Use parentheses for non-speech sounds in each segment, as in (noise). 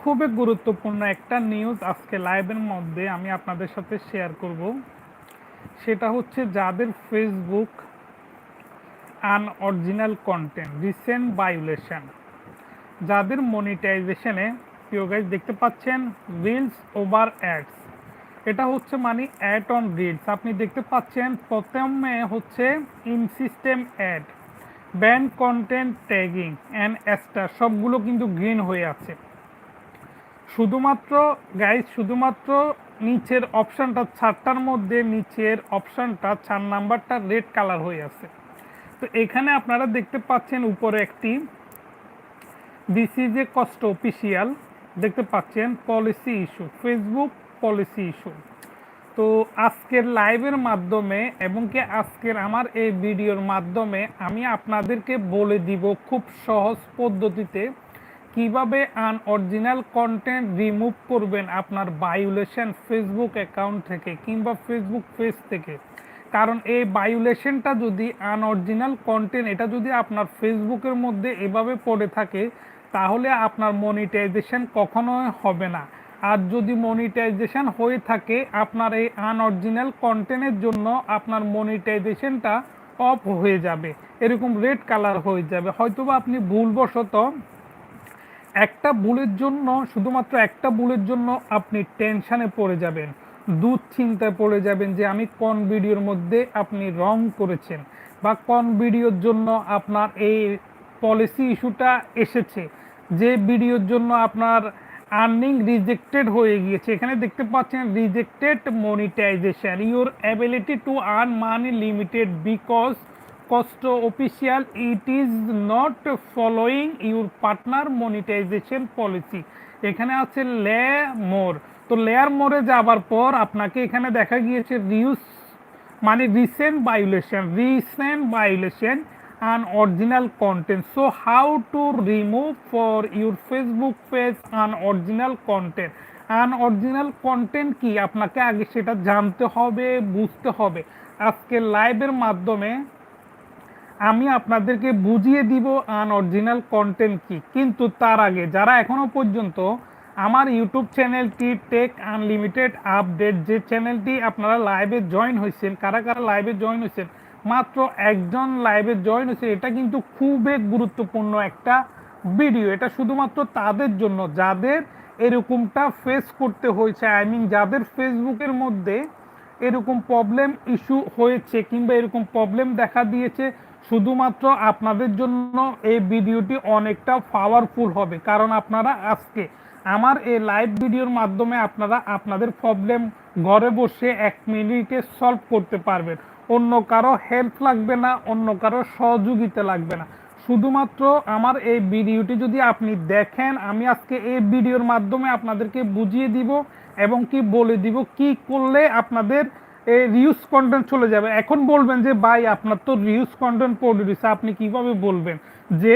খুবই গুরুত্বপূর্ণ একটা নিউজ আজকে লাইভের মধ্যে আমি আপনাদের সাথে শেয়ার করব। সেটা হচ্ছে যাদের Facebook unoriginal content recent violation যাদের মনিটাইজেশনে প্রিয় গাইজ দেখতে পাচ্ছেন রিলস ওভার অ্যাডস এটা হচ্ছে মানে অ্যাড অন রিলস আপনি দেখতে পাচ্ছেন প্রথমে হচ্ছে in system ad band content tagging and ester সবগুলো কিন্তু গ্রিন হয়ে আছে। শুধুমাত্র গাইজ শুধুমাত্র নিচের অপশানটা চারটার মধ্যে নিচের অপশানটা চার নাম্বারটা রেড কালার হয়ে আছে। তো এখানে আপনারা দেখতে পাচ্ছেন উপরে একটি this is a cost official দেখতে পাচ্ছেন policy issue Facebook policy issue তো আজকের লাইভের মাধ্যমে এবং কি আজকের আমার এই ভিডিওর মাধ্যমে আমি আপনাদেরকে বলে দিব খুব সহজ পদ্ধতিতে কীভাবে আনঅরিজিনাল কন্টেন্ট রিমুভ করবেন আপনার বায়োলেশন ফেসবুক অ্যাকাউন্ট থেকে কিংবা ফেসবুক পেজ থেকে? কারণ এই বায়োলেশনটা যদি আনঅরিজিনাল কন্টেন্ট এটা যদি আপনার ফেসবুকের মধ্যে এভাবে পড়ে থাকে, তাহলে আপনার মনিটাইজেশন কখনোই হবে না। আর যদি মনিটাইজেশন হয়ে থাকে, আপনার এই আনঅরিজিনাল কন্টেন্টের জন্য আপনার মনিটাইজেশনটা অফ হয়ে যাবে। এরকম রেড কালার হয়ে যাবে। হয়তোবা আপনি ভুলবশত একটা ভুলের জন্য, শুধুমাত্র একটা ভুলের জন্য আপনি টেনশানে পড়ে যাবেন, দুশ্চিন্তায় পড়ে যাবেন যে আমি কোন ভিডিওর মধ্যে আপনি রং করেছেন বা কোন ভিডিওর জন্য আপনার এই পলিসি ইস্যুটা এসেছে, যে ভিডিওর জন্য আপনার আর্নিং রিজেক্টেড হয়ে গিয়েছে। এখানে দেখতে পাচ্ছেন rejected monetization your ability to earn money limited because cost official it is not following your partner monetization policy এখানে আছে লে মোর। তো লেয়ার মোরে যাবার পর আপনাকে এখানে দেখা গিয়েছে রিউস মানে recent violation recent violation and original content. So, how to remove for your facebook page content content? Unoriginal content কি? আপনাকে আগে সেটা জানতে হবে, বুঝতে হবে। আজকে লাইভের মাধ্যমে আমি আপনাদেরকে বুঝিয়ে দিব আনঅরিজিনাল কন্টেন্ট কি। কিন্তু তার আগে, যারা এখনও পর্যন্ত আমার ইউটিউব চ্যানেলটি টেক আনলিমিটেড আপডেট যে চ্যানেলটি আপনারা লাইভে জয়েন হয়েছেন কারা কারা লাইভে জয়েন হয়েছেন মাত্র একজন লাইভে জয়েন হয়েছে এটা কিন্তু খুবই গুরুত্বপূর্ণ একটা ভিডিও এটা শুধুমাত্র তাদের জন্য, যাদের এরকমটা ফেস করতে হয়েছে আই মিন যাদের ফেসবুকের মধ্যে এরকম প্রবলেম ইস্যু হয়েছে, কিংবা এরকম প্রবলেম দেখা দিয়েছে শুধুমাত্র আপনাদের জন্য এই ভিডিওটি অনেকটা পাওয়ারফুল হবে। কারণ আপনারা আজকে আমার এই লাইভ ভিডিওর মাধ্যমে আপনারা আপনাদের প্রবলেম ঘরে বসে এক মিনিটে সলভ করতে পারবেন। অন্য কারও হেল্প লাগবে না, অন্য কারও সহযোগিতা লাগবে না। শুধুমাত্র আমার এই ভিডিওটি যদি আপনি দেখেন, আমি আজকে এই ভিডিওর মাধ্যমে আপনাদেরকে বুঝিয়ে দিব এবং কি বলে দিব, কি করলে আপনাদের রিউজ কন্টেন্ট চলে যাবে। এখন বলবেন যে, ভাই, আপনার তো রিউজ কন্টেন্ট দিচ্ছে আপনি কীভাবে বলবেন যে,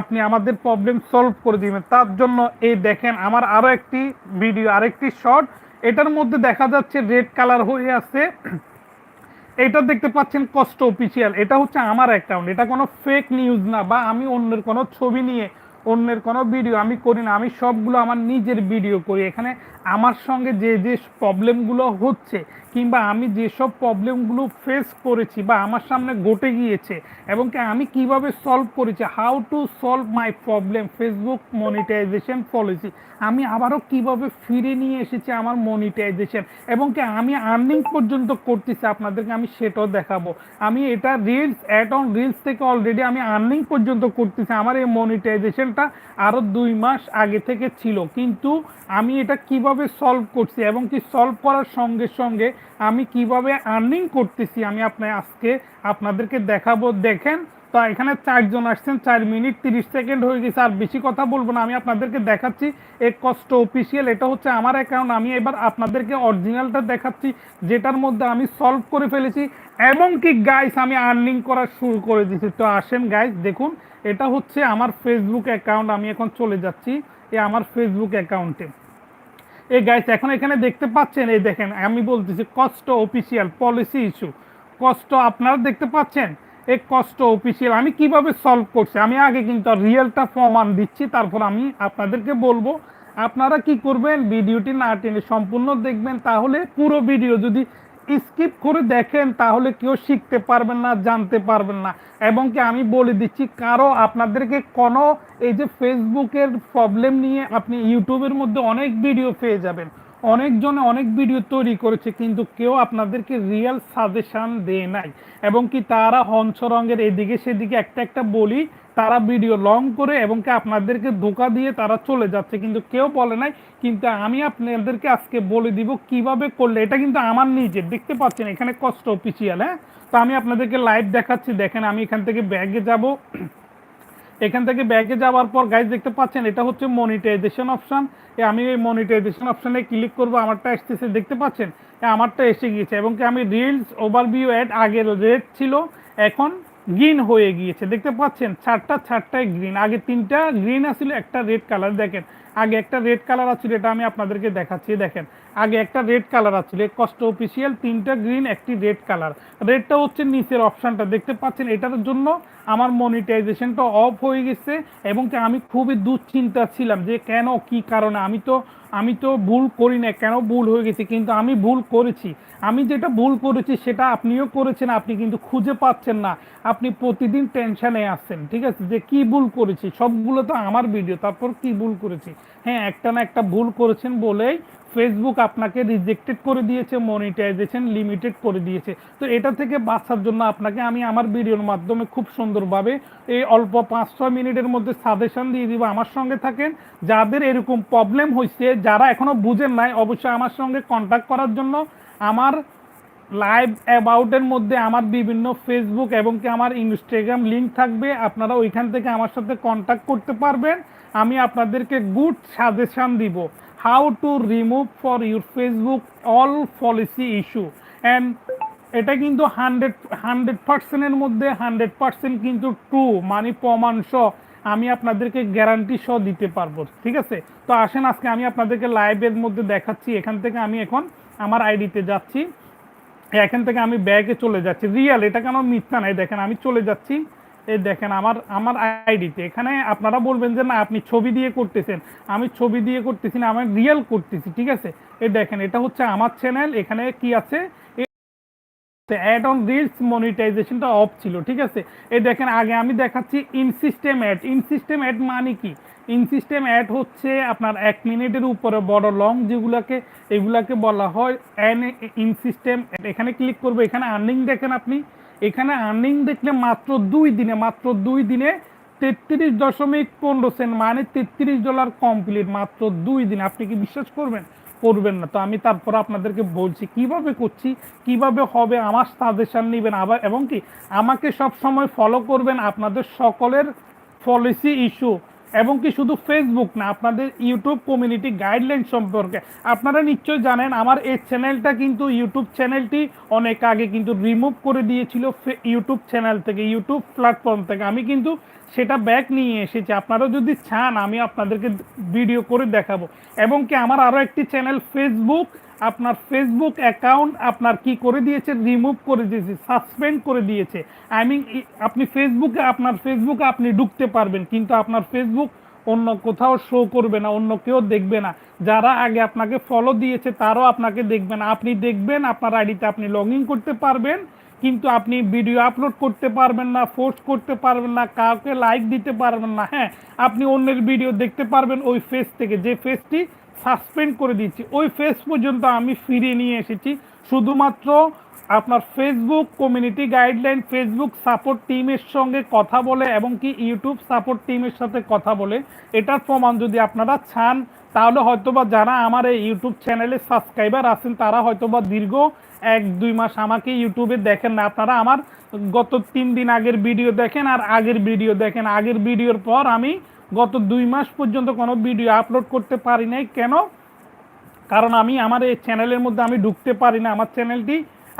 আপনি আমাদের প্রবলেম সলভ করে দিবেন? তার জন্য এই দেখেন, আমার আরও একটি ভিডিও আরেকটি শর্ট এটার মধ্যে দেখা যাচ্ছে রেড কালার হয়ে আছে। এটা দেখতে পাচ্ছেন কষ্ট অফিসিয়াল এটা হচ্ছে আমার অ্যাকাউন্ট এটা কোনো ফেক নিউজ না, বা আমি অন্যের কোনো ছবি নিয়ে, অন্যের কোনো ভিডিও আমি করি না। আমি সবগুলো আমার নিজের ভিডিও করি। এখানে আমার সঙ্গে যে যে প্রবলেমগুলো হচ্ছে কিংবা আমি যেসব প্রবলেমগুলো ফেস করেছি বা আমার সামনে ঘটে গিয়েছে এবং কি আমি কীভাবে সলভ করেছি how to solve my problem Facebook monetization policy আমি আবারও কীভাবে ফিরে নিয়ে এসেছি আমার মনিটাইজেশন এবং কি আমি আর্নিং পর্যন্ত করতেছি আপনাদেরকে আমি সেটাও দেখাবো। আমি এটা রিলস অ্যাড অন রিলস থেকে অলরেডি আমি আর্নিং পর্যন্ত করতেছি। আমার এই মনিটাইজেশনটা আরও দুই মাস আগে থেকে ছিল। কিন্তু আমি এটা কীভাবে সলভ করছি এবং কি সলভ করার সঙ্গে সঙ্গে আমি কীভাবে আর্নিং করতেছি আমি আপনার আজকে আপনাদেরকে দেখাবো। দেখেন, তো এখানে চারজন আসছেন, চার মিনিট তিরিশ সেকেন্ড হয়ে গেছে, আর বেশি কথা বলব না, আমি আপনাদেরকে দেখাচ্ছি এক কষ্ট অফিসিয়াল এটা হচ্ছে আমার অ্যাকাউন্ট আমি এবার আপনাদেরকে অরিজিনালটা দেখাচ্ছি, যেটার মধ্যে আমি সলভ করে ফেলেছি, এবং কি গাইস আমি আর্নিং করা শুরু করে দিয়েছি। তো আসেন গাইস দেখুন, এটা হচ্ছে আমার ফেসবুক অ্যাকাউন্ট আমি এখন চলে যাচ্ছি, এ আমার ফেসবুক অ্যাকাউন্টে এই গাইস এখন এখানে দেখতে পাচ্ছেন, এই দেখেন, আমি বলতেছি কষ্ট অফিসিয়াল পলিসি ইস্যু কষ্ট আপনারা দেখতে পাচ্ছেন? এই কষ্ট অফিসিয়াল আমি কীভাবে সলভ করছি? আমি আগে কিন্তু রিয়েলটা প্রমাণ দিচ্ছি, তারপর আমি আপনাদেরকে বলব। আপনারা কি করবেন? ভিডিওটি না টেনে সম্পূর্ণ দেখবেন, তাহলে পুরো ভিডিও যদি স্কিপ করে দেখেন, তাহলে কেউ শিখতে পারবেন না, জানতে পারবেন না। এবং কি আমি বলে দিচ্ছি, কারও আপনাদেরকে কোনো এই যে ফেসবুকের প্রবলেম নিয়ে আপনি ইউটিউবের মধ্যে অনেক ভিডিও পেয়ে যাবেন। অনেকজনে অনেক ভিডিও তৈরি করেছে, কিন্তু কেউ আপনাদেরকে রিয়েল সাজেশন দেয় নাই। এবং কি তারা হংসরঙ্গের এদিকে সেদিকে একটা একটা বলি তারা ভিডিও লং করে এবং আপনাদেরকে ধোকা দিয়ে তারা চলে যাচ্ছে। কিন্তু কেউ বলে নাই, কিন্তু আমি আপনাদেরকে আজকে বলে দিব কীভাবে করলে। এটা কিন্তু আমার নিজের দেখতে পাচ্ছেন এখানে কষ্ট অফিসিয়াল হ্যাঁ? তো আমি আপনাদেরকে লাইভ দেখাচ্ছি। দেখেন, আমি এখান থেকে ব্যাগে যাব। এখান থেকে ব্যাগে যাওয়ার পর গাইজ দেখতে পাচ্ছেন, এটা হচ্ছে মনিটাইজেশন অপশন আমি এই মনিটাইজেশন অপশানে ক্লিক করব, আমারটা এসতেছে দেখতে পাচ্ছেন? আমারটা এসে গিয়েছে এবং কি আমি রিলস ওভারভিউ অ্যাড আগের রেট ছিল, এখন গ্রিন হয়ে গিয়েছে। দেখতে পাচ্ছেন, চারটা, চারটায় গ্রিন। আগে তিনটা, গ্রিন আছিল, একটা রেড কালার। দেখেন, আগে একটা রেড কালার আছিল, এটা আমি আপনাদেরকে দেখাচ্ছি। দেখেন, আগে একটা রেড কালার আছিল। কষ্ট অফিসিয়াল, তিনটা গ্রিন, একটি রেড কালার। রেডটা হচ্ছে নিচের অপশানটা। দেখতে পাচ্ছেন, এটার জন্য আমার মনিটাইজেশনটা অফ হয়ে গেছে এবং আমি খুবই দুশ্চিন্তা ছিলাম যে কেন, কি কারণে? আমি তো আমি তো ভুল করি না কেন ভুল হয়ে গেছে? কিন্তু আমি ভুল করেছি। আমি যেটা ভুল করেছি, সেটা আপনিও করেছেন, আপনি কিন্তু খুঁজে পাচ্ছেন না। আপনি প্রতিদিন টেনশানে আসছেন ঠিক আছে? যে কি ভুল করেছি? সবগুলো তো আমার ভিডিও তারপর কি ভুল করেছি? হ্যাঁ একটা না একটা ভুল করেছেন বলেই ফেসবুক আপনাকে রিজেক্টেড করে দিয়েছে মনিটাইজেশন লিমিটেড করে দিয়েছে। তো এটা থেকে বাঁচার জন্য আপনাকে আমি আমার ভিডিওর মাধ্যমে খুব সুন্দরভাবে এই অল্প পাঁচ ছয় মিনিটের মধ্যে সাজেশন দিয়ে দিব। আমার সঙ্গে থাকেন, যাদের এরকম প্রবলেম হয়েছে যারা এখনও বুঝেন নাই, অবশ্যই আমার সঙ্গে কন্ট্যাক্ট করার জন্য। আমার লাইভ অ্যাবাউটের মধ্যে আমার বিভিন্ন ফেসবুক এবং কি আমার ইনস্টাগ্রাম লিঙ্ক থাকবে। আপনারা ওইখান থেকে আমার সাথে কন্ট্যাক্ট করতে পারবেন। আমি আপনাদেরকে গুড সাজেশান দিব। How to remove for your Facebook all policy issue and এটা কিন্তু হান্ড্রেড হান্ড্রেড পার্সেন্টের মধ্যে হান্ড্রেড পার্সেন্ট কিন্তু ট্রু মানে প্রমাণ সহ আমি আপনাদেরকে গ্যারান্টি সহ দিতে পারব, ঠিক আছে? তো আসেন আজকে আমি আপনাদেরকে লাইভের মধ্যে দেখাচ্ছি, এখান থেকে আমি এখন আমার আইডিতে যাচ্ছি। এখান থেকে আমি ব্যাগে চলে যাচ্ছি। রিয়েল এটা কেন মিথ্যা নাই, দেখেন আমি চলে যাচ্ছি। এই দেখেন আমার আমার আইডিতে এখানে আপনারা বলবেন যে, না, আপনি ছবি দিয়ে করতেছেন। আমি ছবি দিয়ে করতেছি না, আমি রিয়েল করতেছি, ঠিক আছে? এই দেখেন, এটা হচ্ছে আমার চ্যানেল এখানে কি আছে? অ্যাড অন রিলস মনিটাইজেশনটা অফ ছিল, ঠিক আছে? এই দেখেন, আগে আমি দেখাচ্ছি in system ad in system ad মানে কি? ইন সিস্টেম অ্যাড হচ্ছে আপনার এক মিনিটের উপরে বড় লং যেগুলাকে, এগুলাকে বলা হয় অ্যান ইন সিস্টেম এখানে ক্লিক করব, এখানে আর্নিং দেখেন আপনি। এখানে আর্নিং দেখলে মাত্র দুই দিনে, মাত্র দুই দিনে তেত্রিশ দশমিক পনেরো সেন্ট মানে তেত্রিশ ডলার কমপ্লিট মাত্র দুই দিনে। আপনি কি বিশ্বাস করবেন? করবেন না। তো আমি তারপর আপনাদেরকে বলছি, কীভাবে করছি, কীভাবে হবে, আমার সাজেশান নেবেন। আবার এবং কি, আমাকে সব সময় ফলো করবেন আপনাদের সকলের পলিসি ইস্যু এবং কি শুধু ফেসবুক না, আপনাদের ইউটিউব কমিউনিটি গাইডলাইন সম্পর্কে। আপনারা নিশ্চয়ই জানেন, আমার এই চ্যানেলটা কিন্তু ইউটিউব চ্যানেলটি অনেক আগে কিন্তু রিমুভ করে দিয়েছিল ইউটিউব চ্যানেল থেকে ইউটিউব প্ল্যাটফর্ম থেকে। আমি কিন্তু সেটা ব্যাক নিয়ে এসেছি। আপনারা যদি চান, আমি আপনাদেরকে ভিডিও করে দেখাবো। এবং কি আমার আরও একটি চ্যানেল ফেসবুক আপনার ফেসবুক অ্যাকাউন্ট আপনার কি করে দিয়েছে? রিমুভ করে দিয়েছে সাসপেন্ড করে দিয়েছে। আই মিন আপনি ফেসবুকে আপনার ফেসবুকে আপনি ঢুকতে পারবেন, কিন্তু আপনার ফেসবুক অন্য কোথাও শো করবে না, অন্য কেউ দেখবে না। যারা আগে আপনাকে ফলো দিয়েছে, তারাও আপনাকে দেখবে না। আপনি দেখবেন, আপনার আইডিতে আপনি লগ করতে পারবেন, কিন্তু আপনি ভিডিও আপলোড করতে পারবেন না পোস্ট করতে পারবেন না, কাউকে লাইক দিতে পারবেন না। হ্যাঁ আপনি অন্যের ভিডিও দেখতে পারবেন ওই ফেস থেকে। যে ফেসটি সাসপেন্ড করে দিচ্ছি। ওই ফেস পর্যন্ত আমি ফিরিয়ে নিয়ে এসেছি। শুধুমাত্র আপনার Facebook community guideline Facebook support টিমের সঙ্গে কথা বলে এবং কি ইউটিউব সাপোর্ট টিমের সাথে কথা বলে, এটার প্রমাণ যদি আপনারা চান, তাহলে হয়তোবা যারা আমার এই ইউটিউব চ্যানেলে সাবস্ক্রাইবার আছেন, তারা হয়তোবা দীর্ঘ এক, দুই মাস আমাকে ইউটিউবে দেখেন না। আপনারা আমার গত তিন দিন আগের ভিডিও দেখেন আর আগের ভিডিও দেখেন। আগের ভিডিওর পর আমি গত দুই মাস পর্যন্ত কোনো ভিডিও আপলোড করতে পারি নাই। কেন? কারণ আমি আমার এই চ্যানেলের মধ্যে আমি ঢুকতে পারি না। আমার চ্যানেলটি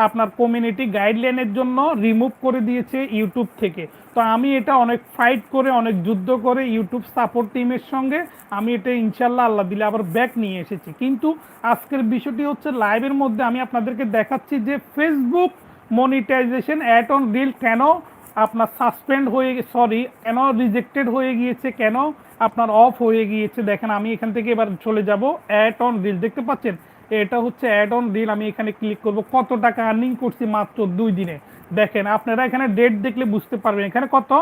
আপনার কমিউনিটি গাইডলাইনের জন্য রিমুভ করে দিয়েছে ইউটিউব থেকে। তো আমি এটা অনেক ফাইট করে, অনেক যুদ্ধ করে ইউটিউব সাপোর্ট টিমের সঙ্গে আমি এটা ইনশাল্লাহ আল্লাহ দিলে আবার ব্যাক নিয়ে এসেছি। কিন্তু আজকের বিষয়টি হচ্ছে লাইভের মধ্যে আমি আপনাদেরকে দেখাচ্ছি যে Facebook monetization at on reel কেন আপনার সাসপেন্ড হয়ে সরি কেন রিজেক্টেড হয়ে গিয়েছে? কেন আপনার অফ হয়ে গিয়েছে? দেখেন, আমি এখান থেকে এবার চলে যাব। অ্যাড অন রিল দেখতে পাচ্ছেন? এটা হচ্ছে অ্যাড অন রিল আমি এখানে ক্লিক করব। কত টাকা আর্নিং করছি মাত্র দুই দিনে? দেখেন, আপনারা এখানে ডেট দেখলে বুঝতে পারবেন। এখানে কত?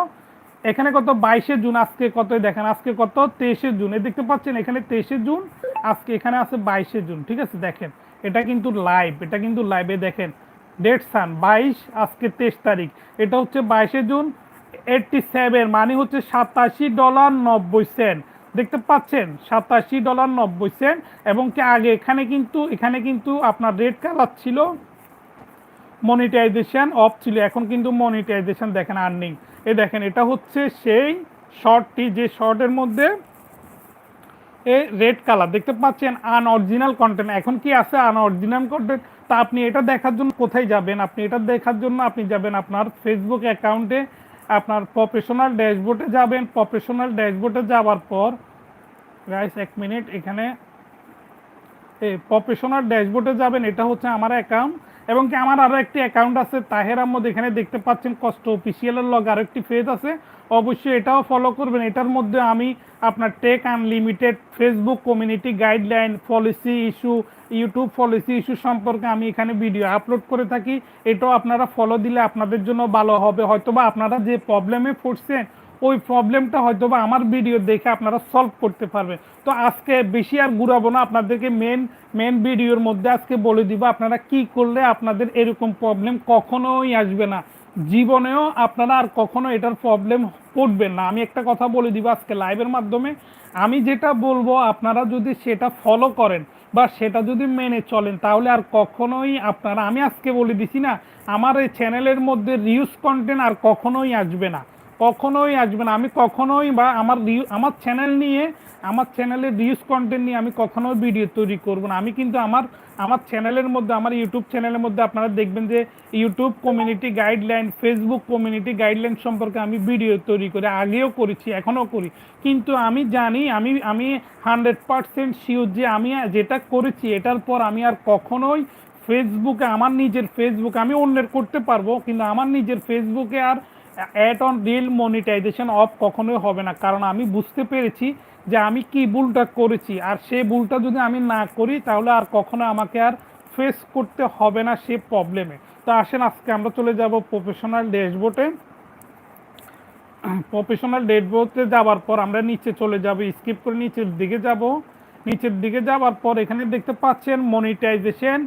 এখানে কত? বাইশে জুন, আজকে কত? দেখেন, আজকে কত? তেইশে জুন। এই দেখতে পাচ্ছেন, এখানে তেইশে জুন, আজকে এখানে আছে বাইশে জুন। ঠিক আছে, দেখেন, এটা কিন্তু লাইভ এটা কিন্তু লাইভে দেখেন। ডেট সান বাইশ, আজকে তেইশ তারিখ। এটা হচ্ছে বাইশে জুন এইটটি সেভেন মানে হচ্ছে সাতাশি ডলার নব্বই সেন্ট। দেখতে পাচ্ছেন, সাতাশি ডলার নব্বই সেন্ট, এবং কি আগে এখানে কিন্তু এখানে কিন্তু আপনার রেড কালার ছিল মনিটাইজেশন অফ ছিল, এখন কিন্তু মনিটাইজেশন দেখেন আর্নিং এ দেখেন, এটা হচ্ছে সেই শর্টটি, যে শর্টের মধ্যে এ রেড কালার। দেখতে পাচ্ছেন আনঅরিজিনাল কন্টেন্ট এখন কি আছে আনঅরিজিনাল কন্টেন্ট তা আপনি এটা দেখার জন্য কোথায় যাবেন? আপনি এটা দেখার জন্য আপনি যাবেন আপনার ফেসবুক অ্যাকাউন্টে আপনার প্রফেশনাল ড্যাশবোর্ডে যাবেন। প্রফেশনাল ড্যাশবোর্ডে যাওয়ার পর রাইস এক মিনিট এখানে, এই প্রফেশনাল ড্যাশবোর্ডে যাবেন। এটা হচ্ছে আমার অ্যাকাউন্ট এবং কি আমার আরও একটি অ্যাকাউন্ট আছে, তাহের আহমদ, এখানে দেখতে পাচ্ছেন কষ্ট অফিসিয়ালের লগ আরও একটি পেজ আছে। অবশ্যই এটাও ফলো করবেন। এটার মধ্যে আমি আপনার take unlimited Facebook community guideline policy issue YouTube policy issue সম্পর্কে আমি এখানে ভিডিও আপলোড করে থাকি। এটাও আপনারা ফলো দিলে আপনাদের জন্য ভালো হবে। হয়তোবা আপনারা যে প্রবলেমে পড়ছেন ওই প্রবলেমটা হয়তো বা আমার ভিডিও দেখে আপনারা সলভ করতে পারবেন। তো আজকে বেশি আর ঘুরাবো না, আপনাদেরকে মেন মেন ভিডিওর মধ্যে আজকে বলে দিব আপনারা কি করলে আপনাদের এরকম প্রবলেম কখনোই আসবে না। জীবনেও আপনারা আর কখনো এটার প্রবলেম পড়বেন না। আমি একটা কথা বলে দিব আজকে লাইভের মাধ্যমে। আমি যেটা বলব, আপনারা যদি সেটা ফলো করেন বা সেটা যদি মেনে চলেন, তাহলে আর কখনোই আপনারা, আমি আজকে বলে দিছি না, আমার এই চ্যানেলের মধ্যে রিউজ কন্টেন্ট আর কখনোই আসবে না। কখনোই আসবে না। আমি কখনোই বা আমার আমার চ্যানেল নিয়ে, আমার চ্যানেলের রিউজ কন্টেন্ট নিয়ে আমি কখনোই ভিডিও তৈরি করব না। আমি কিন্তু আমার আমার চ্যানেলের মধ্যে, আমার ইউটিউব চ্যানেলের মধ্যে আপনারা দেখবেন যে YouTube community guideline Facebook community guideline সম্পর্কে আমি ভিডিও তৈরি করি, আগেও করেছি, এখনও করি। কিন্তু আমি জানি, আমি আমি হান্ড্রেড পারসেন্ট শিওর যে আমি যেটা করেছি, এটার পর আমি আর কখনোই ফেসবুকে আমার নিজের ফেসবুক আমি অন্যের করতে পারব, কিন্তু আমার নিজের ফেসবুকে আর ad on reel monetization off কখনোই হবে না। কারণ আমি বুঝতে পেরেছি যে আমি কি ভুলটা করেছি। আর সেই ভুলটা যদি আমি না করি, তাহলে আর কখনো আমাকে আর ফেস করতে হবে না সে প্রবলেমে তো আসেন, আজকে আমরা চলে যাব প্রফেশনাল ড্যাশবোর্ডে প্রফেশনাল ড্যাশবোর্ডে যাওয়ার পর আমরা নিচে চলে যাব স্কিপ করে নিচের দিকে যাব। নিচের দিকে যাওয়ার পর এখানে দেখতে পাচ্ছেন মনিটাইজেশন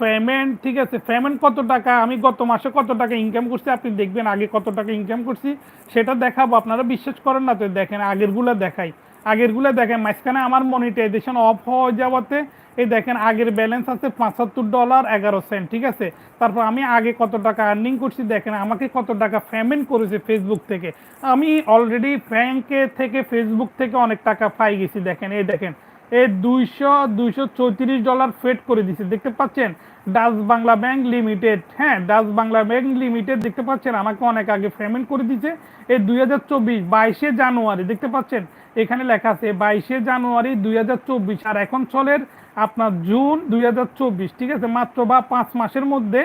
পেমেন্ট ঠিক আছে পেমেন্ট কত টাকা, আমি গত মাসে কত টাকা ইনকাম করছি, আপনি দেখবেন আগে কত টাকা ইনকাম করছি, সেটা দেখাবো, আপনারা বিশ্বাস করেন না তো, দেখেন আগেরগুলো দেখাই, আগেরগুলো দেখেন, মাঝখানে আমার মনিটাইজেশন অফ হয়ে যাওয়াতে, এই দেখেন আগের ব্যালেন্স আছে পঁচাত্তর ডলার এগারো সেন্ট ঠিক আছে, তারপর আমি আগে কত টাকা আর্নিং করছি, দেখেন আমাকে কত টাকা পেমেন্ট করেছে ফেসবুক থেকে, আমি অলরেডি ব্যাংকে থেকে ফেসবুক থেকে অনেক টাকা পাই গেছি, দেখেন, এই দেখেন এই দুইশো দুইশো চৌত্রিশ ডলার ফেড করে দিছে। দেখতে পাচ্ছেন? Dutch Bangla Bank Limited. হ্যাঁ ডাচ বাংলা ব্যাংক লিমিটেড দেখতে পাচ্ছেন? আমাকে অনেক আগে পেমেন্ট করে দিচ্ছে এই দুই হাজার চব্বিশ, বাইশে জানুয়ারি, দেখতে পাচ্ছেন? এখানে লেখা আছে, বাইশে জানুয়ারি দুই হাজার চব্বিশ। আর এখন চলের আপনার জুন দুই হাজার চব্বিশ, ঠিক আছে? মাত্র বা পাঁচ মাসের মধ্যে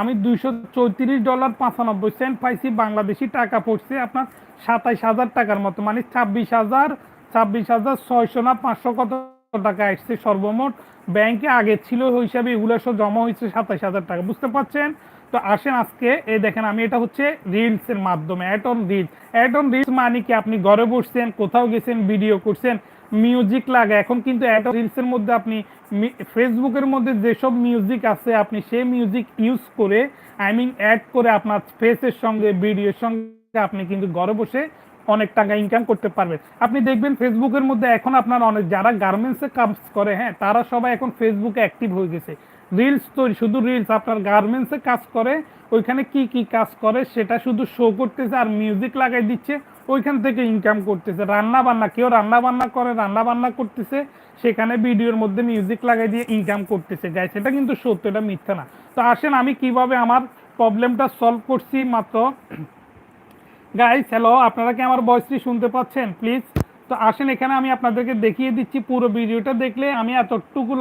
আমি দুইশো চৌত্রিশ ডলার পঁচানব্বই সেন্ট পাইছি। বাংলাদেশি টাকা পড়ছে আপনার সাতাইশ হাজার টাকার মতো মানে ছাব্বিশ হাজার ছাব্বিশ হাজার ছয়শো না পাঁচশো কত টাকা আসছে সর্বমোট। ব্যাংকে আগে ছিল হিসাবে এগুলো সব জমা হয়েছে সাতাইশ হাজার টাকা। বুঝতে পারছেন? তো আসেন আজকে, এই দেখেন আমি, এটা হচ্ছে রিলসের মাধ্যমে ad on reels ad on reels মানে কি? আপনি ঘরে বসছেন, কোথাও গেছেন ভিডিও করছেন মিউজিক লাগে। এখন কিন্তু অ্যাড অন রিলসের মধ্যে আপনি ফেসবুকের মধ্যে যেসব মিউজিক আছে, আপনি সেই মিউজিক ইউজ করে আই মিন অ্যাড করে আপনার ফেসের সঙ্গে ভিডিওর সঙ্গে, আপনি কিন্তু ঘরে বসে অনেক টাকা ইনকাম করতে পারবেন আপনি দেখবেন ফেসবুকের মধ্যে এখন আপনার অনেক যারা গার্মেন্টসে কাজ করে হ্যাঁ তারা সবাই এখন ফেসবুকে অ্যাক্টিভ হয়ে গেছে। রিলস তৈরি শুধু রিলস আপনার গার্মেন্টসে কাজ করে, ওইখানে কি কি কাজ করে সেটা শুধু শো করতেছে আর মিউজিক লাগাই দিচ্ছে, ওইখান থেকে ইনকাম করতেছে। রান্না বান্না, কেউ রান্না বান্না করে, রান্না বান্না করতেছে, সেখানে ভিডিওর মধ্যে মিউজিক লাগাই দিয়ে ইনকাম করতেছে। গাই সেটা কিন্তু সত্য, এটা মিথ্যা না। তো আসেন, আমি কীভাবে আমার প্রবলেমটা সলভ করছি মাত্র গাইস হ্যালো আপনারা কি আমার ভয়েসটি শুনতে পাচ্ছেন? প্লিজ তো আসেন, এখানে আমি আপনাদেরকে দেখিয়ে দিচ্ছি পুরো ভিডিওটা দেখলে আমি এতটুকু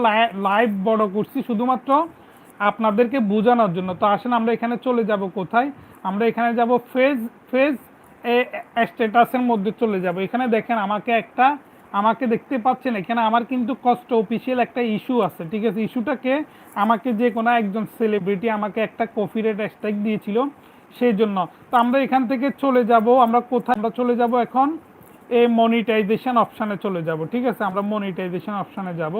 লাইভ বড় করছি শুধুমাত্র আপনাদেরকে বোঝানোর জন্য। তো আসেন, আমরা এখানে চলে যাব কোথায়? আমরা এখানে যাব ফেজ ফেজ স্ট্যাটাসের মধ্যে চলে যাব। এখানে দেখেন, আমাকে একটা, আমাকে দেখতে পাচ্ছেন, এখানে আমার কিন্তু কষ্ট অফিসিয়াল একটা ইস্যু আছে, ঠিক আছে? ইস্যুটাকে আমাকে যে কোনো একজন সেলিব্রিটি আমাকে একটা কপিরাইট হ্যাশট্যাগ দিয়েছিল। সেই জন্য। তো আমরা এখান থেকে চলে যাব, আমরা কোথায়? আমরা চলে যাব এখন এই মনিটাইজেশন অপশানে চলে যাব, ঠিক আছে? আমরা মনিটাইজেশন অপশানে যাব।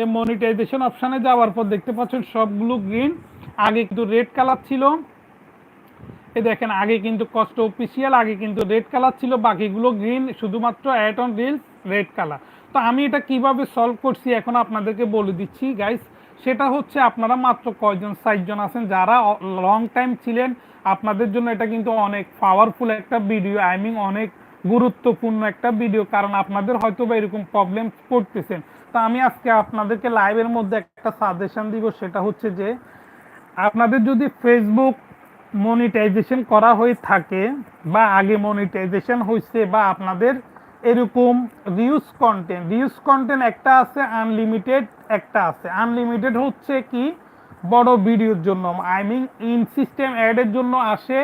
এই মনিটাইজেশন অপশানে যাওয়ার পর দেখতে পাচ্ছেন সবগুলো গ্রিন আগে কিন্তু রেড কালার ছিল। এই দেখেন, আগে কিন্তু কষ্ট অফিসিয়াল আগে কিন্তু রেড কালার ছিল, বাকিগুলো গ্রিন শুধুমাত্র ad on reels red colour তো আমি এটা কীভাবে সলভ করছি এখন আপনাদেরকে বলে দিচ্ছি গাইস সেটা হচ্ছে আপনারা মাত্র কয়জন ষাটজন আছেন, যারা লং টাইম ছিলেন আপনাদের জন্য এটা কিন্তু অনেক পাওয়ারফুল একটা ভিডিও আই মিন অনেক গুরুত্বপূর্ণ একটা ভিডিও কারণ আপনাদের হয়তো বা এরকম প্রবলেম করতেছেন তো আমি আজকে আপনাদেরকে লাইভের মধ্যে একটা সাজেশন দিব, সেটা হচ্ছে যে, আপনাদের যদি ফেসবুক মনিটাইজেশন করা হয়ে থাকে, বা আগে মনিটাইজেশন হয়েছে বা আপনাদের এরকম রিউজ কন্টেন্ট রিউজ কন্টেন্ট একটা আছে আনলিমিটেড একটা আছে। আনলিমিটেড হচ্ছে কি? বড় ভিডিওর জন্য আই মিন ইন সিস্টেম অ্যাডের জন্য আসে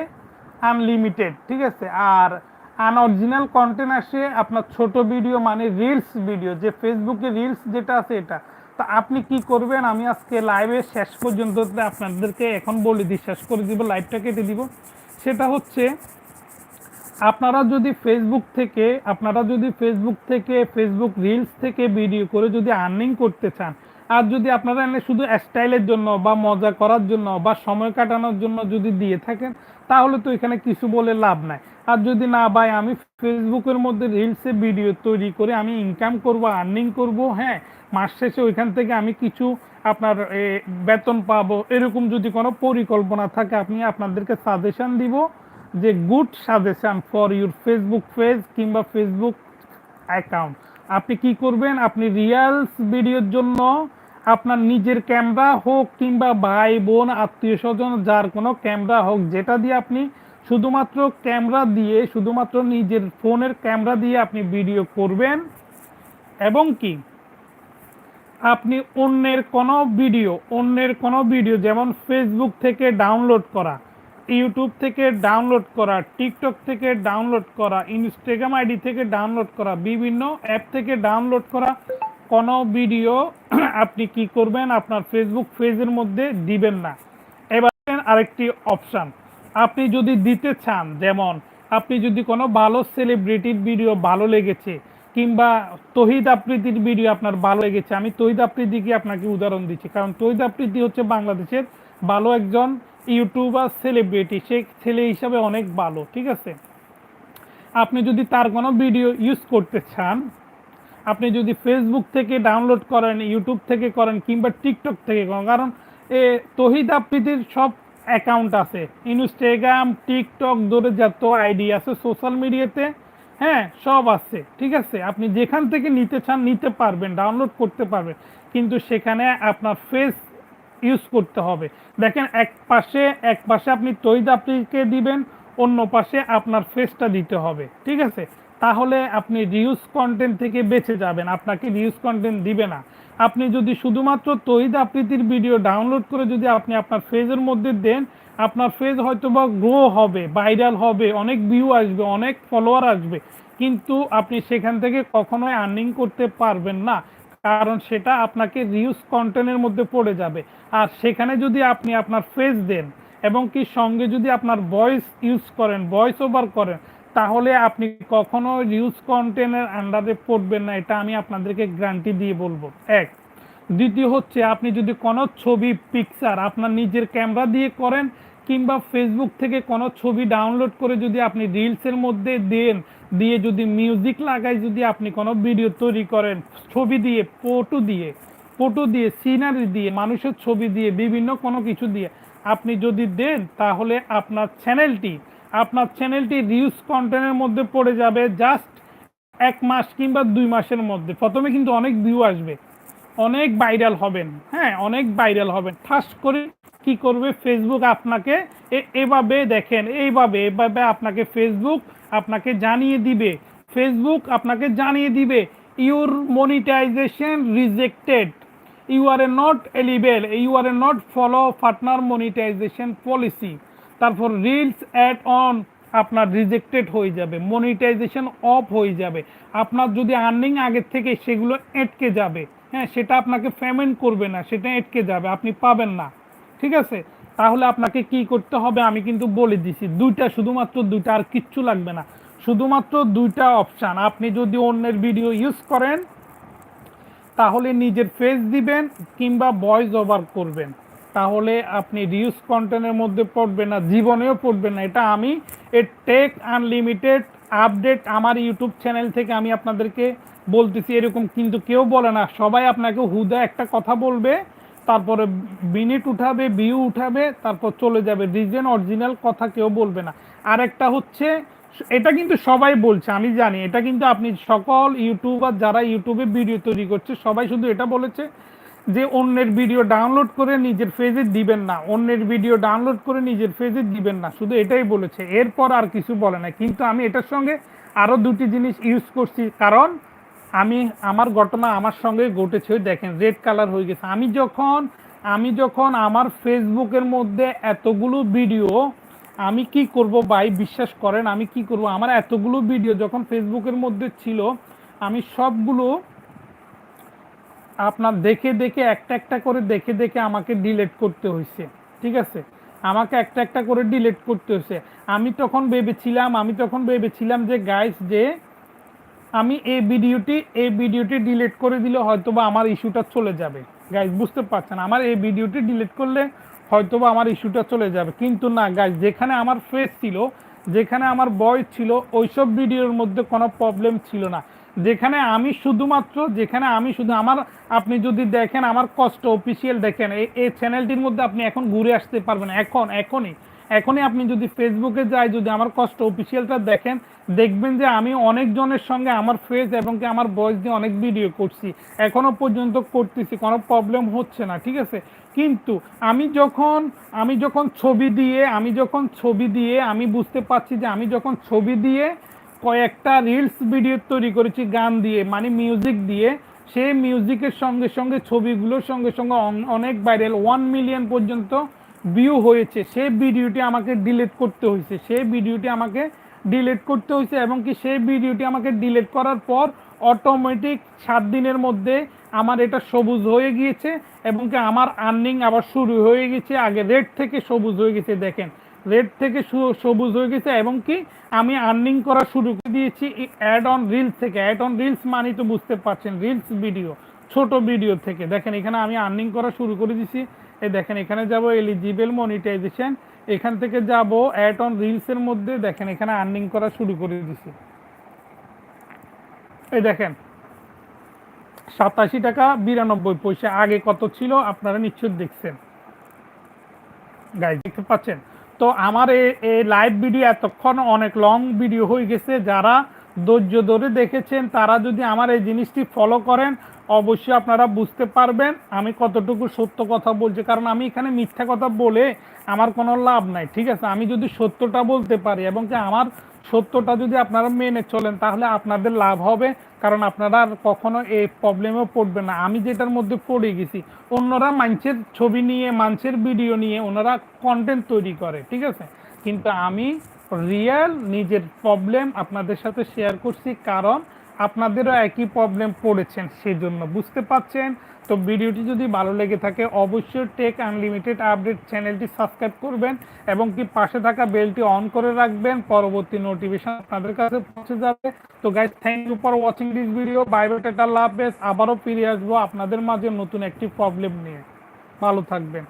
আনলিমিটেড ঠিক আছে? আর আনঅরিজিনাল কন্টেন্ট আসে আপনার ছোট ভিডিও মানে রিলস ভিডিও যে ফেসবুকে রিলস যেটা আছে এটা। তো আপনি কি করবেন? আমি আজকে লাইভে শেষ পর্যন্ত আপনাদেরকে এখন বলে দিই, শেষ করে দিব লাইভটা কেটে দিব। সেটা হচ্ছে, আপনারা যদি ফেসবুক থেকে, আপনারা যদি ফেসবুক থেকে ফেসবুক রিলস থেকে ভিডিও করে যদি আর্নিং করতে চান আর যদি আপনারা এনে শুধু স্টাইলের জন্য বা মজা করার জন্য বা সময় কাটানোর জন্য যদি দিয়ে থাকেন, তাহলে তো এখানে কিছু বলে লাভ নাই। আর যদি না, ভাই, আমি ফেসবুকের মধ্যে রিলসে ভিডিও তৈরি করে আমি ইনকাম করব আর্নিং করব হ্যাঁ মাস শেষে ওইখান থেকে আমি কিছু আপনার বেতন পাবো, এরকম যদি কোনো পরিকল্পনা থাকে, আপনি আপনাদেরকে সাজেশন দিব যে good suggestion for your Facebook page কিংবা ফেসবুক অ্যাকাউন্ট আপনি কি করবেন? আপনি রিয়ালস ভিডিওর জন্য আপনার নিজের ক্যামেরা হোক কিংবা ভাই, বোন, আত্মীয় স্বজন, যার কোনো ক্যামেরা হোক, যেটা দিয়ে আপনি শুধুমাত্র ক্যামেরা দিয়ে, শুধুমাত্র নিজের ফোনের ক্যামেরা দিয়ে আপনি ভিডিও করবেন। এবং কি? আপনি অন্যের কোনো ভিডিও অন্যের কোনো ভিডিও যেমন ফেসবুক থেকে ডাউনলোড করা ইউটিউব থেকে ডাউনলোড করা টিকটক থেকে ডাউনলোড করা ইনস্টাগ্রাম আইডি থেকে ডাউনলোড করা, বিভিন্ন অ্যাপ থেকে ডাউনলোড করা, কোনো ভিডিও (clears throat) আপনি কি করবেন? আপনার ফেসবুক পেজের মধ্যে দিবেন না। এবার আরেকটি অপশান আপনি যদি দিতে চান, যেমন আপনি যদি কোনো ভালো সেলিব্রিটির ভিডিও ভালো লেগেছে, কিংবা তহিদ আফ্রিদির ভিডিও আপনার ভালো লেগেছে, আমি তহিদ আফ্রিদিকে আপনাকে উদাহরণ দিচ্ছি? কারণ তহিদ আফ্রিদি হচ্ছে বাংলাদেশের ভালো একজন ইউটিউবার সেলিব্রিটি সে ছেলে হিসাবে অনেক ভালো, ঠিক আছে? আপনি যদি তার কোনো ভিডিও ইউজ করতে চান, আপনি যদি ফেসবুক থেকে ডাউনলোড করেন ইউটিউব থেকে করেন, কিংবা টিকটক থেকে করেন, কারণ এ তহিদ আফ্রিদির সব অ্যাকাউন্ট আছে। ইনস্টাগ্রাম টিকটক ধরে যত আইডি আছে সোশ্যাল মিডিয়াতে হ্যাঁ সব আছে, ঠিক আছে? আপনি যেখান থেকে নিতে চান, নিতে পারবেন ডাউনলোড করতে পারবেন। কিন্তু সেখানে আপনার ফেস ইউজ করতে হবে। দেখেন, এক পাশে এক পাশে আপনি তৈদ আপনিকে দিবেন, অন্য পাশে আপনার ফেসটা দিতে হবে, ঠিক আছে? তাহলে আপনি রিউজ কন্টেন্ট থেকে বেঁচে যাবেন, আপনাকে রিউজ কন্টেন্ট দিবে না। আপনি যদি শুধুমাত্র তৈদ আবৃত্তির ভিডিও ডাউনলোড করে যদি আপনি আপনার ফেজের মধ্যে দেন, আপনার ফেজ হয়তো বা গ্রো হবে ভাইরাল হবে, অনেক ভিউ আসবে, অনেক ফলোয়ার আসবে। কিন্তু আপনি সেখান থেকে কখনোই আর্নিং করতে পারবেন না। কারণ সেটা আপনাকে রিউজ কন্টেন্টের মধ্যে পড়ে যাবে। আর সেখানে যদি আপনি আপনার ফেস দেন এবং কি সঙ্গে যদি আপনার ভয়েস ইউজ করেন ভয়েস ওভার করেন, তাহলে আপনি কখনো রিউজ কন্টেন্টের আন্ডারে পড়বেন না। এটা আমি আপনাদেরকে গ্যারান্টি দিয়ে বলব। এক। দ্বিতীয় হচ্ছে, আপনি যদি কোনো ছবি পিকচার আপনার নিজের ক্যামেরা দিয়ে করেন কিংবা ফেসবুক থেকে কোনো ছবি ডাউনলোড করে যদি আপনি রিলসের মধ্যে দেন, দিয়ে যদি মিউজিক লাগাই যদি আপনি কোনো ভিডিও তৈরি করেন, ছবি দিয়ে ফটো দিয়ে ফটো দিয়ে সিনারি দিয়ে, মানুষের ছবি দিয়ে, বিভিন্ন কোনো কিছু দিয়ে আপনি যদি দেন, তাহলে আপনার চ্যানেলটি আপনার চ্যানেলটি রিউজ কন্টেন্টের মধ্যে পড়ে যাবে জাস্ট এক মাস কিংবা দুই মাসের মধ্যে। প্রথমে কিন্তু অনেক ভিউ আসবে, অনেক ভাইরাল হবেন হ্যাঁ অনেক ভাইরাল হবেন। ঠাস করে কি করবে? ফেসবুক আপনাকে এভাবে দেখেন, এইভাবে, এভাবে আপনাকে ফেসবুক আপনাকে জানিয়ে দিবে। ফেসবুক আপনাকে জানিয়ে দিবে your monetization rejected you are a not eligible you are a not follow partner monetization policy তারপর রিলস অ্যাড অন আপনার রিজেক্টেড হয়ে যাবে মনিটাইজেশন অফ হয়ে যাবে। আপনার যদি আর্নিং আগের থেকে সেগুলো এটকে যাবে হ্যাঁ সেটা আপনাকে পেমেন্ট করবে না, সেটা এটকে যাবে, আপনি পাবেন না। ঠিক আছে? তাহলে আপনাকে কি করতে হবে আমি কিন্তু বলে দিছি। দুইটা, শুধুমাত্র দুইটা আর কিচ্ছু লাগবে না। শুধুমাত্র দুইটা অপশান আপনি যদি অন্যের ভিডিও ইউজ করেন, তাহলে নিজের ফেস দিবেন কিংবা ভয়েস ওভার করবেন। তাহলে আপনি রিউজ কন্টেন্টের মধ্যে পড়বেন না, জীবনেও পড়বেন না। এটা আমি এ টেক আনলিমিটেড আপডেট আমার ইউটিউব চ্যানেল থেকে আমি আপনাদেরকে বলতেছি, এরকম কিন্তু কেউ বলে না। সবাই আপনাকে হুদা একটা কথা বলবে তারপরে মিনিট উঠাবে ভিউ উঠাবে, তারপর চলে যাবে। রিজেন অরিজিনাল কথা কেউ বলবে না। আর একটা হচ্ছে, এটা কিন্তু সবাই বলছে, আমি জানি, এটা কিন্তু আপনি সকল ইউটিউবার যারা ইউটিউবে ভিডিও তৈরি করছে, সবাই শুধু এটা বলেছে যে অন্যের ভিডিও ডাউনলোড করে নিজের ফেজে দিবেন না। অন্যের ভিডিও ডাউনলোড করে নিজের ফেজে দিবেন না। শুধু এটাই বলেছে। এরপর আর কিছু বলে না। কিন্তু আমি এটার সঙ্গে আরও দুটি জিনিস ইউজ করছি। কারণ আমি আমার ঘটনা আমার সঙ্গে ঘটেছে দেখেন রেড কালার হয়ে গেছে। আমি যখন আমি যখন আমার ফেসবুকের মধ্যে এতগুলো ভিডিও আমি কি করব ভাই, বিশ্বাস করেন, আমি কি করব? আমার এতগুলো ভিডিও যখন ফেসবুকের মধ্যে ছিল, আমি সবগুলো আপনার দেখে দেখে, একটা একটা করে দেখে দেখে আমাকে ডিলেট করতে হয়েছে, ঠিক আছে? আমাকে একটা একটা করে ডিলেট করতে হয়েছে। আমি তখন ভেবেছিলাম, আমি তখন ভেবেছিলাম যে গাইস যে আমি এই ভিডিওটি এই ভিডিওটি ডিলিট করে দিলে হয়তোবা আমার ইস্যুটা চলে যাবে। গাইজ বুঝতে পারছেন? আমার এই ভিডিওটি ডিলিট করলে হয়তোবা আমার ইস্যুটা চলে যাবে। কিন্তু না গাইজ যেখানে আমার ফেস ছিল, যেখানে আমার বয়স ছিল, ওইসব ভিডিওর মধ্যে কোনো প্রবলেম ছিল না। যেখানে আমি শুধুমাত্র, যেখানে আমি শুধু আমার, আপনি যদি দেখেন, আমার কষ্ট অফিসিয়াল দেখেন, এই চ্যানেলটির মধ্যে আপনি এখন ঘুরে আসতে পারবেন। এখন, এখনই। এখনই আপনি যদি ফেসবুকে যাই, যদি আমার কষ্ট অফিসিয়ালটা দেখেন, দেখবেন যে আমি অনেকজনের সঙ্গে আমার ফেস এবং কি আমার বয়স দিয়ে অনেক ভিডিও করছি। এখনও পর্যন্ত করতেছি, কোনো প্রবলেম হচ্ছে না, ঠিক আছে? কিন্তু আমি যখন আমি যখন ছবি দিয়ে, আমি যখন ছবি দিয়ে, আমি বুঝতে পারছি যে আমি যখন ছবি দিয়ে কয়েকটা রিলস ভিডিও তৈরি করেছি, গান দিয়ে মানে মিউজিক দিয়ে, সেই মিউজিকের সঙ্গে সঙ্গে, ছবিগুলোর সঙ্গে সঙ্গে অন- অনেক ভাইরাল ওয়ান মিলিয়ন পর্যন্ত ভিউ হয়েছে, সেই ভিডিওটি আমাকে ডিলিট করতে হয়েছে, সেই ভিডিওটি আমাকে ডিলিট করতে হয়েছে এবং কি সেই ভিডিওটি আমাকে ডিলিট করার পর অটোমেটিক সাত দিনের মধ্যে আমার এটা সবুজ হয়ে গিয়েছে এবং কি আমার আর্নিং আবার শুরু হয়ে গেছে আগে রেড থেকে সবুজ হয়ে গেছে দেখেন। রেড থেকে সবুজ হয়ে গেছে এবং কি আমি আর্নিং করা শুরু করে দিয়েছি অ্যাড অন রিলস থেকে। অ্যাড অন রিলস মানে তো বুঝতে পারছেন রিলস ভিডিও ছোট ভিডিও থেকে। দেখেন, এখানে আমি আর্নিং করা শুরু করে দিয়েছি। এই দেখেন, এখানে যাব এলিজিবল মনিটাইজেশন এখান থেকে যাব অ্যাড অন রিলসের মধ্যে। দেখেন, এখানে আর্নিং করা শুরু করে দিয়েছি এই দেখেন, সাতাশি টাকা বিরানব্বই পয়সা। আগে কত ছিল? আপনারা নিশ্চয় দেখছেন। গাইজ দেখতে পাচ্ছেন? তো আমার এই লাইভ ভিডিও এতক্ষণ অনেক লং ভিডিও হয়ে গেছে। যারা ধৈর্য ধরে দেখেছেন, তারা যদি আমার এই জিনিসটি ফলো করেন অবশ্যই আপনারা বুঝতে পারবেন। আমি কতটুকু সত্য কথা বলছি, কারণ আমি এখানে মিথ্যা কথা বলে আমার কোনো লাভ নাই, ঠিক আছে? আমি যদি সত্যটা বলতে পারি এবং কি আমার সত্যটা যদি আপনারা মেনে চলেন, তাহলে আপনাদের লাভ হবে, কারণ আপনারা আর কখনো এই প্রবলেমেও পড়বে না। আমি যেটার মধ্যে পড়ে গেছি, অন্যরা মানুষের ছবি নিয়ে, মানুষের ভিডিও নিয়ে, ওনারা কন্টেন্ট তৈরি করে, ঠিক আছে? কিন্তু আমি রিয়েল নিজের প্রবলেম আপনাদের সাথে শেয়ার করছি, কারণ আপনাদেরও একই প্রবলেম পড়েছেন, সেজন্য বুঝতে পাচ্ছেন তো ভিডিওটি যদি ভালো লেগে থাকে, অবশ্যই টেক আনলিমিটেড আপডেট চ্যানেলটি সাবস্ক্রাইব করবেন এবং কি পাশে থাকা বেলটি অন করে রাখবেন, পরবর্তী নোটিফিকেশন আপনাদের কাছে পৌঁছে যাবে। তো guys thank you for watching this video biodata love base আবারও ফিরে আসব আপনাদের মাঝে নতুন একটি প্রবলেম নিয়ে। ভালো থাকবেন।